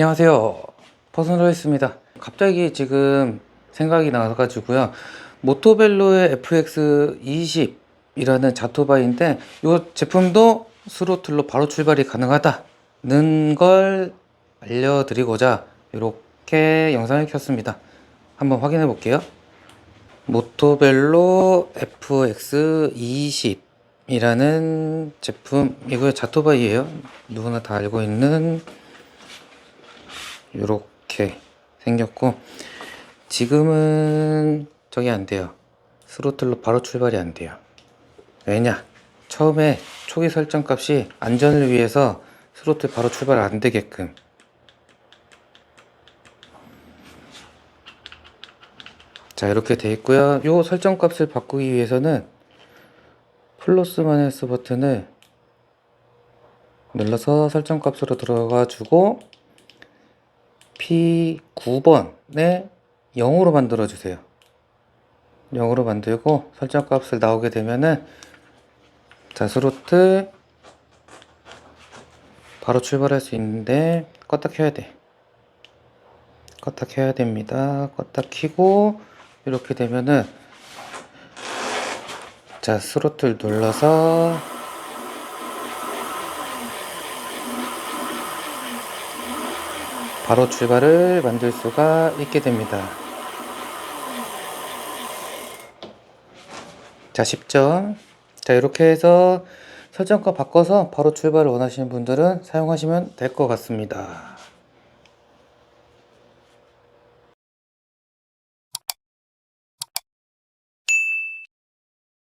안녕하세요. 퍼스널리스입니다. 갑자기 지금 생각이 나가지고요. 모토벨로의 FX20 이라는 자토바인데 이 제품도 스로틀로 바로 출발이 가능하다는 걸 알려드리고자 이렇게 영상을 켰습니다. 한번 확인해 볼게요. 모토벨로 FX20 이라는 제품 이거 자토바이예요. 누구나 다 알고 있는 이렇게 생겼고 지금은 저기 안 돼요. 스로틀로 바로 출발이 안 돼요. 왜냐? 처음에 초기 설정 값이 안전을 위해서 스로틀 바로 출발 안 되게끔 자 이렇게 돼 있고요. 요 설정 값을 바꾸기 위해서는 플러스 마이너스 버튼을 눌러서 설정 값으로 들어가 주고 P9번에 0으로 만들어 주세요. 0으로 만들고 설정 값을 나오게 되면은 자 스로틀 바로 출발할 수 있는데 껐다 켜야 돼. 껐다 켜야 됩니다. 껐다 키고 이렇게 되면은 자 스로틀 눌러서 바로 출발을 만들 수가 있게 됩니다. 자, 10점. 자, 이렇게 해서 설정값 바꿔서 바로 출발을 원하시는 분들은 사용하시면 될 것 같습니다.